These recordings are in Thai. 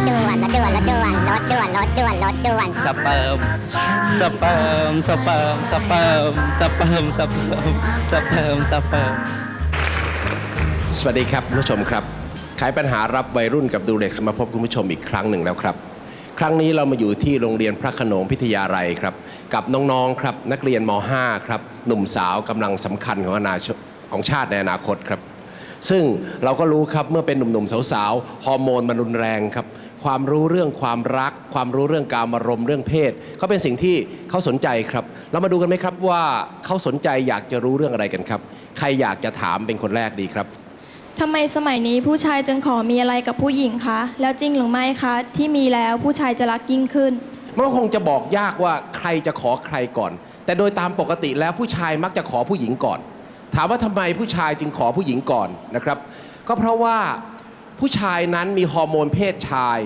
ถด่วนรถด่วนรถด่วนรถด่วนสเปิร์มสเปิร์มสเปิร์มสเปิร์มสเปิร์มสเปิร์มสเปิร์มสเปิร์มสวัสดีครับคุณผู้ชมครับขายปัญหารับวัยรุ่นกับดูเด็กสมาพบคุณผู้ชมอีกครั้งหนึ่งแล้วครับ ครั้งนี้เรามาอยู่ที่โรงเรียนพระโขนงพิทยาลัยครับ กับน้องๆครับนักเรียนม .5 ครับหนุ่มสาวกำลังสำคัญของอนาคตของชาติในอนาคตครับ ซึ่งเราก็รู้ครับเมื่อเป็นหนุ่มๆสาวๆฮอร์โมนมันรุนแรงครับ ความรู้เรื่องความรัก ความรู้เรื่องการมารมณ์เรื่องเพศก็เป็นสิ่งที่เขาสนใจครับ เรามาดูกันไหมครับว่าเขาสนใจอยากจะรู้เรื่องอะไรกันครับ ใครอยากจะถามเป็นคนแรกดีครับทำไมสมัยนี้ผู้ชายจึงขอมีอะไรกับผู้หญิงคะ แล้วจริงหรือไม่คะ ที่มีแล้วผู้ชายจะรักยิ่งขึ้น มันก็คงจะบอกยากว่าใครจะขอใครก่อน แต่โดยตามปกติแล้วผู้ชายมักจะขอผู้หญิงก่อน ถามว่าทำไมผู้ชายจึงขอผู้หญิงก่อนนะครับ ก็เพราะว่า ผู้ชายนั้นมีฮอร์โมนเพศชาย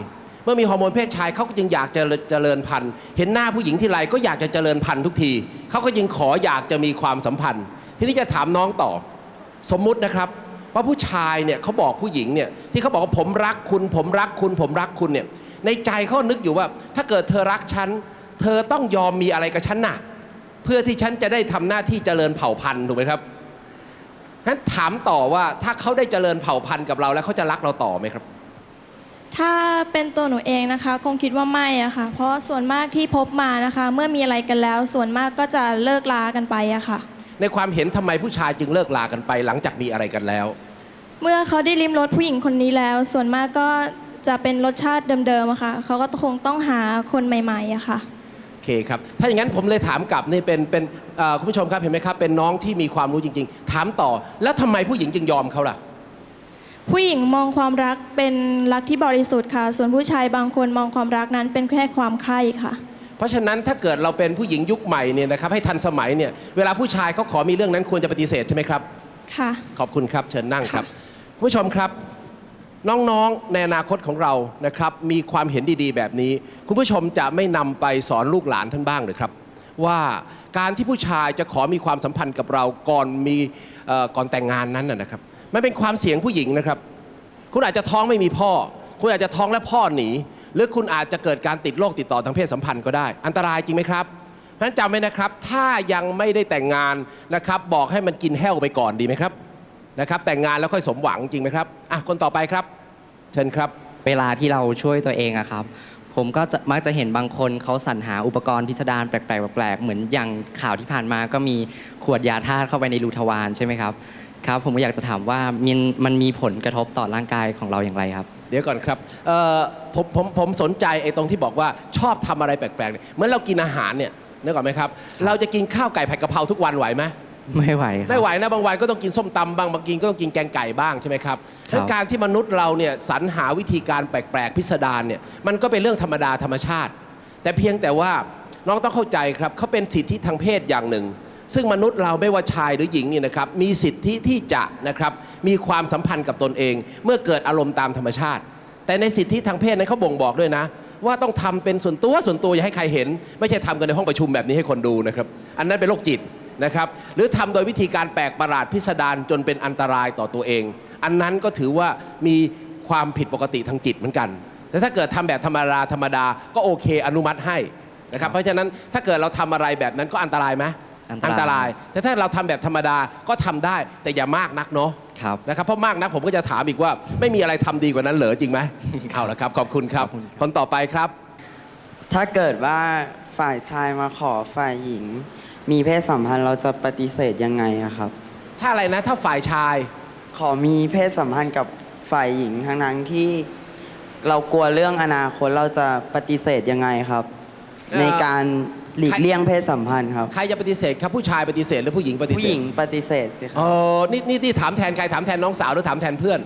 เมื่อมีฮอร์โมนเพศชายเขาก็จึงอยากจะเจริญพันธุ์ เห็นหน้าผู้หญิงที่ไรก็อยากจะเจริญพันธุ์ทุกทีเขาก็จึงขออยากจะมีความสัมพันธ์ ทีนี้จะถามน้องต่อ สมมุตินะครับว่าผู้ชายเนี่ยเขาบอกผู้หญิงเนี่ยที่เขาบอกว่าผมรักคุณ ผมรักคุณ ผมรักคุณเนี่ยในใจเขานึกอยู่ว่า ถ้าเกิดเธอรักฉันเธอต้องยอมมีอะไรกับฉันน่ะ เพื่อที่ฉันจะได้ทำหน้าที่เจริญเผ่าพันธุ์ถูกไหมครับ งั้นถามต่อว่าถ้าเขาได้เจริญเผ่าพันธุ์กับเราแล้วเขาจะรักเราต่อไหมครับ ถ้าเป็นตัวหนูเองนะคะ คงคิดว่าไม่อะค่ะ เพราะส่วนมากที่พบมานะคะ เมื่อมีอะไรกันแล้ว ส่วนมากก็จะเลิกลากันไปอะค่ะ ในความเห็นทำไมผู้ชายจึงเลิกลากันไป หลังจากมีอะไรกันแล้ว เมื่อเขาได้ลิ้มรสผู้หญิงคนนี้แล้ว ส่วนมากก็จะเป็นรสชาติเดิมๆอะค่ะ เขาก็คงต้องหาคนใหม่ๆอะค่ะโอ เคครับ ถ้าอย่างนั้นผมเลยถามกลับนี่เป็นเป็นเอ่อคุณผู้ชมครับเห็นไหมครับ เป็นน้องที่มีความรู้จริง ๆ ถามต่อ แล้วทำไมผู้หญิงจึงยอมเขาล่ะ ผู้หญิงมองความรักเป็นรักที่บริสุทธิ์ค่ะ ส่วนผู้ชายบางคนมองความรักนั้นเป็นแค่ความใคร่ค่ะ เพราะฉะนั้นถ้าเกิดเราเป็นผู้หญิงยุคใหม่เนี่ยนะครับให้ทันสมัยเนี่ยเวลาผู้ชายเขาขอมีเรื่องนั้นควรจะปฏิเสธใช่ไหมครับ ค่ะ ขอบคุณครับ เชิญนั่งครับคุณผู้ชมครับ น้องๆในอนาคตของเรานะครับมีความเห็นดีๆ แบบนี้ คุณผู้ชมจะไม่นำไปสอนลูกหลานท่านบ้างหรือครับ ว่าการที่ผู้ชายจะขอมีความสัมพันธ์กับเราก่อนมีเอ่อก่อนแต่งงานนั้นนะครับมันเป็นความเสี่ยงผู้หญิงนะครับ คุณอาจจะท้องไม่มีพ่อ คุณอาจจะท้องและพ่อหนีหรือคุณอาจจะเกิดการติดโรคติดต่อทางเพศสัมพันธ์ก็ได้ อันตรายจริงไหมครับเพราะฉะนั้นจำไว้นะครับ ถ้ายังไม่ได้แต่งงานนะครับ บอกให้มันกินแห้วไปก่อนดีไหมครับ นะครับแต่งงานแล้วค่อยสมหวังจริงไหมครับอะคนต่อไปครับเชิญครับ เวลาที่เราช่วยตัวเองอะครับ ผมก็จะมักจะเห็นบางคนเขาสรรหาอุปกรณ์พิสดารแปลกๆแปลกๆเหมือนอย่างข่าวที่ผ่านมาก็มีขวดยาธาตุเข้าไปในรูทวารใช่ไหมครับครับ ผมก็อยากจะถามว่ามันมันมีผลกระทบต่อร่างกายของเราอย่างไรครับ เดี๋ยวก่อนครับเอ่อผมผมผมสนใจไอ้ตรงที่บอกว่าชอบทำอะไรแปลกๆเนี่ยเหมื่อนเรากินอาหารเนี่ยนึกออกไหมครับ เราจะกินข้าวไก่ผัดกะเพราทุกวันไหวไหม ไม่ไหวครับไม่ไหวนะบางวันก็ต้องกินส้มตำบางบางกินก็ต้องกินแกงไก่บ้างใช่ไหมครับครับ แล้วการที่มนุษย์เราเนี่ยสรรหาวิธีการแปลกๆพิสดารเนี่ยมันก็เป็นเรื่องธรรมดาธรรมชาติ แต่เพียงแต่ว่าน้องต้องเข้าใจครับเขาเป็นสิทธิทางเพศอย่างหนึ่ง ซึ่งมนุษย์เราไม่ว่าชายหรือหญิงเนี่ยนะครับมีสิทธิที่จะนะครับมีความสัมพันธ์กับตนเอง เมื่อเกิดอารมณ์ตามธรรมชาติ แต่ในสิทธิทางเพศนั้นเขาบ่งบอกด้วยนะ ว่าต้องทำเป็นส่วนตัวส่วนตัวอย่าให้ใครเห็น ไม่ใช่ทำกันในห้องประชุมแบบนี้ให้คนดูนะครับ อันนั้นเป็นโรคจิต นะครับหรือทำโดยวิธีการแปลกประหลาดพิสดารจนเป็นอันตรายต่อตัวเอง อันนั้นก็ถือว่ามีความผิดปกติทางจิตเหมือนกัน แต่ถ้าเกิดทำแบบธรรมดาธรรมดาก็โอเคอนุมัติให้นะครับเพราะฉะนั้นถ้าเกิดเราทำอะไรแบบนั้นก็อันตรายไหมอันตราย แต่ถ้าเราทำแบบธรรมดาก็ทำได้แต่อย่ามากนักเนาะครับนะครับเพราะมากนักผมก็จะถามอีกว่า ไม่มีอะไรทำดีกว่านั้นเหรอจริงไหมเอาละครับขอบคุณครับขอบคุณครับคนต่อไปครับ ถ้าเกิดว่าฝ่ายชายมาขอฝ่ายหญิง มีเพศสัมพันธ์เราจะปฏิเสธยังไงอะครับ ถ้าอะไรนะ ถ้าฝ่ายชาย ขอมีเพศสัมพันธ์กับฝ่ายหญิงทั้งนั้นที่เรากลัวเรื่องอนาคตเราจะปฏิเสธยังไงครับ เอ่อ ในการหลีกเลี่ยงเพศสัมพันธ์ครับ ใครจะปฏิเสธครับผู้ชายปฏิเสธหรือผู้หญิงปฏิเสธผู้หญิงปฏิเสธสิครัอ๋บอนี่นี่ที่ถามแทนใครถามแทนน้องสาวหรือถามแทนเพื่อน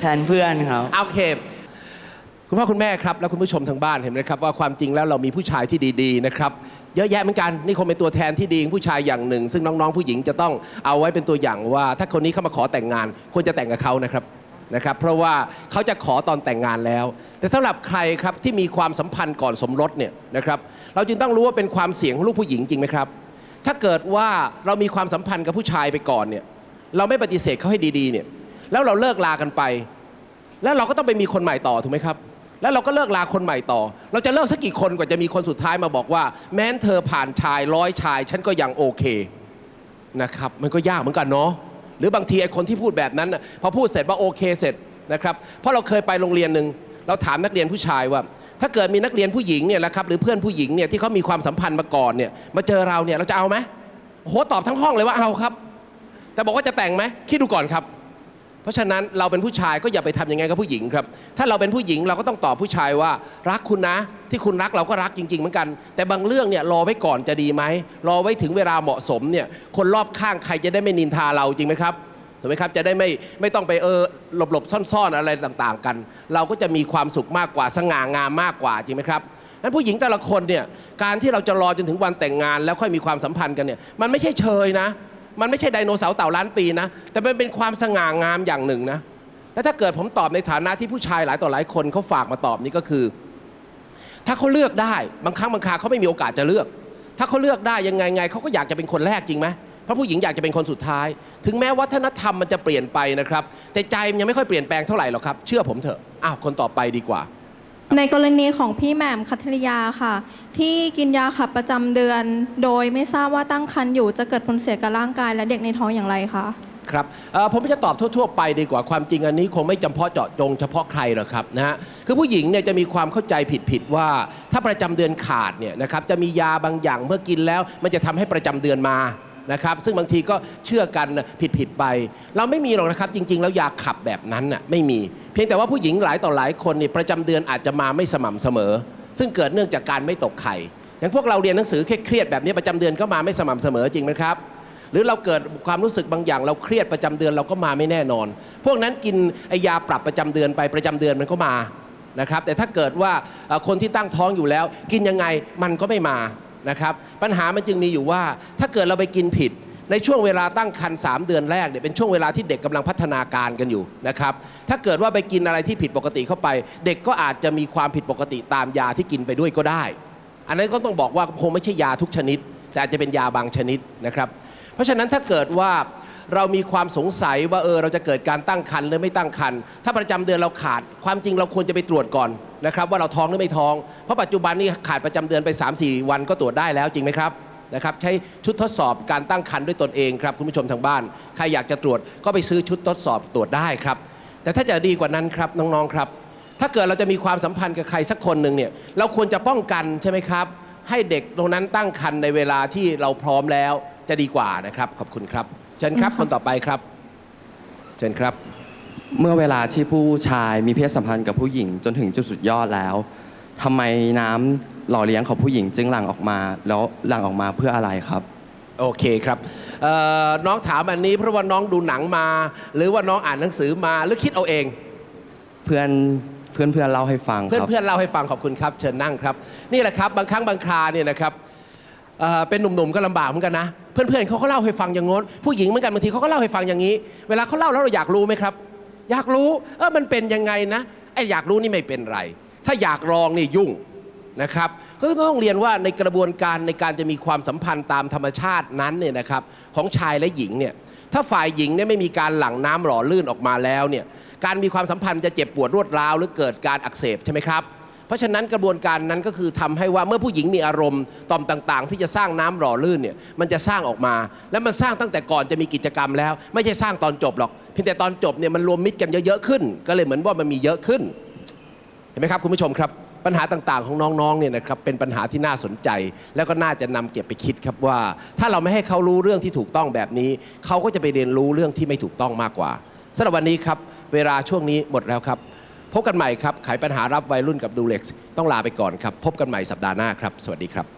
แทนเพื่อนครับเอาโอเค คุณพ่อคุณแม่ครับ แล้วคุณผู้ชมทางบ้านเห็นไหมครับว่าความจริงแล้วเรามีผู้ชายที่ดี ๆ นะครับ เยอะแยะเหมือนกันนี่คงเป็นตัวแทนที่ดีของผู้ชายอย่างหนึ่ง ซึ่งน้องๆผู้หญิงจะต้องเอาไว้เป็นตัวอย่างว่า ถ้าคนนี้เข้ามาขอแต่งงานควรจะแต่งกับเขานะครับนะครับ เพราะว่าเขาจะขอตอนแต่งงานแล้ว แต่สำหรับใครครับที่มีความสัมพันธ์ก่อนสมรสเนี่ยนะครับเราจึงต้องรู้ว่าเป็นความเสี่ยงของลูกผู้หญิงจริงไหมครับ ถ้าเกิดว่าเรามีความสัมพันธ์กับผู้ชายไปก่อนเนี่ยเราไม่ปฏิเสธเขาให้ดีๆเนี่ยแล้วเราเลิกลากันไป แล้วเราก็ต้องไปมีคนใหม่ต่อถูกไหมครับ แล้วเราก็เลิกลาคนใหม่ต่อ เราจะเลิกสักกี่คนกว่าจะมีคนสุดท้ายมาบอกว่า แม้นเธอผ่านชายร้อยชาย ฉันก็ยังโอเคนะครับมันก็ยากเหมือนกันเนาะหรือบางทีไอ้คนที่พูดแบบนั้นพอพูดเสร็จว่าโอเคเสร็จนะครับเพราะเราเคยไปโรงเรียนหนึ่งเราถามนักเรียนผู้ชายว่า ถ้าเกิดมีนักเรียนผู้หญิงเนี่ยนะครับหรือเพื่อนผู้หญิงเนี่ยที่เขามีความสัมพันธ์มาก่อนเนี่ยมาเจอเราเนี่ยเราจะเอาไหมโหตอบทั้งห้องเลยว่าเอาครับ แต่บอกว่าจะแต่งไหมคิดดูก่อนครับ ราะฉะนั้นเราเป็นผู้ชายก็อย่าไปทำอย่างไงกับผู้หญิงครับ ถ้าเราเป็นผู้หญิงเราก็ต้องตอบผู้ชายว่ารักคุณนะ ที่คุณรักเราก็รักจริง ๆ เหมือนกัน แต่บางเรื่องเนี่ยรอไว้ก่อนจะดีไหมรอไว้ถึงเวลาเหมาะสมเนี่ยคนรอบข้างใครจะได้ไม่นินทาเราจริงไหมครับถูกไหมครับจะได้ไม่ไม่ต้องไปเออหลบหลบๆซ่อนๆอะไรต่างๆกัน เราก็จะมีความสุขมากกว่าสง่างามมากกว่าจริงไหมครับนั้นผู้หญิงแต่ละคนเนี่ยการที่เราจะรอจนถึงวันแต่งงาน แล้วค่อยมีความสัมพันธ์กันเนี่ยมันไม่ใช่เชยนะ มันไม่ใช่ไดโนเสาร์เต่าล้านปีนะ แต่มันเป็นความสง่างามอย่างหนึ่งนะ แล้วถ้าเกิดผมตอบในฐานะที่ผู้ชายหลายต่อหลายคนเขาฝากมาตอบนี่ก็คือ ถ้าเขาเลือกได้บางครั้งบางคราเขาไม่มีโอกาสจะเลือก ถ้าเขาเลือกได้ยังไงไงเขาก็อยากจะเป็นคนแรกจริงไหมเพราะผู้หญิงอยากจะเป็นคนสุดท้าย ถึงแม้วัฒนธรรมมันจะเปลี่ยนไปนะครับ แต่ใจมันยังไม่ค่อยเปลี่ยนแปลงเท่าไหร่หรอกครับ เชื่อผมเถอะ อ้าว คนต่อไปดีกว่า ในกรณีของพี่แหม่มคัทริยาค่ะ ที่กินยาขับประจำเดือน โดยไม่ทราบว่าตั้งครรภ์อยู่จะเกิดผลเสียกับร่างกายและเด็กในท้องอย่างไรคะ ครับเอ่อผมจะตอบทั่ว ๆ ไปดีกว่าความจริงอันนี้คงไม่จำเพาะเจาะจงเฉพาะใครหรอกครับนะฮะคือผู้หญิงเนี่ยจะมีความเข้าใจผิดๆว่า ถ้าประจำเดือนขาดเนี่ยนะครับจะมียาบางอย่างเมื่อกินแล้วมันจะทำให้ประจำเดือนมา นะครับ ซึ่งบางทีก็เชื่อกันผิดๆไป เราไม่มีหรอกนะครับจริง ๆ แล้วยาขับแบบนั้นน่ะไม่มี เพียงแต่ว่าผู้หญิงหลายต่อหลายคนเนี่ยประจำเดือนอาจจะมาไม่สม่ำเสมอ ซึ่งเกิดเนื่องจากการไม่ตกไข่อย่างพวกเราเรียนหนังสือเครียดๆแบบนี้ประจำเดือนก็มาไม่สม่ำเสมอจริงไหมครับ หรือเราเกิดความรู้สึกบางอย่าง เราเครียดประจำเดือนเราก็มาไม่แน่นอน พวกนั้นกินไอยาปรับประจำเดือนไปประจำเดือนมันก็มานะครับแต่ถ้าเกิดว่าเอ่อคนที่ตั้งท้องอยู่แล้ว กินยังไงมันก็ไม่มา นะครับปัญหามันจึงมีอยู่ว่า ถ้าเกิดเราไปกินผิด ในช่วงเวลาตั้งครรภ์3เดือนแรกเนี่ยเป็นช่วงเวลาที่เด็กกำลังพัฒนาการกันอยู่นะครับถ้าเกิดว่าไปกินอะไรที่ผิดปกติเข้าไป เด็กก็อาจจะมีความผิดปกติตามยาที่กินไปด้วยก็ได้ อันนั้นก็ต้องบอกว่าคงไม่ใช่ยาทุกชนิด แต่อาจจะเป็นยาบางชนิดนะครับเพราะฉะนั้นถ้าเกิดว่าเรามีความสงสัยว่าเออเราจะเกิดการตั้งครรภ์หรือไม่ตั้งครรภ์ถ้าประจำเดือนเราขาด ความจริงเราควรจะไปตรวจก่อน นะครับว่าเราท้องหรือไม่ท้อง เพราะปัจจุบันนี้ขาดประจำเดือนไป 3-4 วันก็ตรวจได้แล้วจริงไหมครับนะครับใช้ชุดทดสอบการตั้งครรภ์ด้วยตนเองครับคุณผู้ชมทางบ้าน ใครอยากจะตรวจก็ไปซื้อชุดทดสอบตรวจได้ครับ แต่ถ้าจะดีกว่านั้นครับน้องๆครับ ถ้าเกิดเราจะมีความสัมพันธ์กับใครสักคนหนึ่งเนี่ยเราควรจะป้องกันใช่ไหมครับ ให้เด็กตรงนั้นตั้งครรภ์ในเวลาที่เราพร้อมแล้วจะดีกว่านะครับ ขอบคุณครับเชิญครับคนต่อไปครับ เชิญครับ เมื่อเวลาที่ผู้ชายมีเพศสัมพันธ์กับผู้หญิงจนถึงจุดสุดยอดแล้วทำไมน้ำหล่อเลี้ยงของผู้หญิงจึงหลั่งออกมา แล้วหลั่งออกมาเพื่ออะไรครับ โอเคครับเอ่อน้องถามอันนี้เพราะว่าน้องดูหนังมา หรือว่าน้องอ่านหนังสือมาหรือคิดเอาเอง เพื่อนเพื่อนเพื่อนเล่าให้ฟังเพื่อนครับ เพื่อนเล่าให้ฟังขอบคุณครับ เชิญนั่งครับ นี่แหละครับบางครั้งบางคราเนี่ยนะครับเอ่อเป็นหนุ่มๆก็ลำบากเหมือนกันนะ เพื่อนๆเขาก็เล่าให้ฟังอย่างงน้นผู้หญิงเหมือนกันบางทีเขาก็เล่าให้ฟังอย่างนี้ เวลาเขาเล่าแล้วเราอยากรู้ไหมครับ อยากรู้เออมันเป็นยังไงนะไอ้อยากรู้นี่ไม่เป็นไร ถ้าอยากลองนี่ยุ่งนะครับก็ต้องเรียนว่าในกระบวนการในการจะมีความสัมพันธ์ตามธรรมชาตินั้นเนี่ยนะครับของชายและหญิงเนี่ยถ้าฝ่ายหญิงเนี่ยไม่มีการหลั่งน้ำหล่อลื่นออกมาแล้วเนี่ยการมีความสัมพันธ์จะเจ็บปวดรวดร้าวหรือเกิดการอักเสบใช่ไหมครับ เพราะฉะนั้นกระบวนการนั้นก็คือทำให้ว่าเมื่อผู้หญิงมีอารมณ์ต่อมต่าง ๆ ที่จะสร้างน้ำหล่อลื่นเนี่ยมันจะสร้างออกมา และมันสร้างตั้งแต่ก่อนจะมีกิจกรรมแล้ว ไม่ใช่สร้างตอนจบหรอกเพียงแต่ตอนจบเนี่ยมันรวมมิตรกันเยอะๆขึ้น ก็เลยเหมือนว่ามันมีเยอะขึ้นเห็นไหมครับคุณผู้ชมครับปัญหาต่างๆ ของน้องๆ เนี่ยนะครับเป็นปัญหาที่น่าสนใจ แล้วก็น่าจะนำเก็บไปคิดครับว่า ถ้าเราไม่ให้เขารู้เรื่องที่ถูกต้องแบบนี้ เขาก็จะไปเรียนรู้เรื่องที่ไม่ถูกต้องมากกว่าสำหรับวันนี้ครับ เวลาช่วงนี้หมดแล้วครับ พบกันใหม่ครับไขปัญหารับวัยรุ่นกับดูเล็กต้องลาไปก่อนครับ พบกันใหม่สัปดาห์หน้าครับ สวัสดีครับ